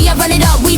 We run it up.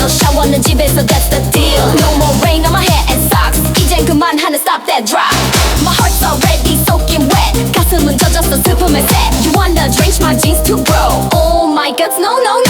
keep it real 샤워는 집에서 that's the deal No more rain on my hair and socks 이젠 그만하는 stop that drop My heart's already soaking wet 가슴은 젖었어 슬픔에 set You wanna drench my jeans to grow Oh my god, no no no Stop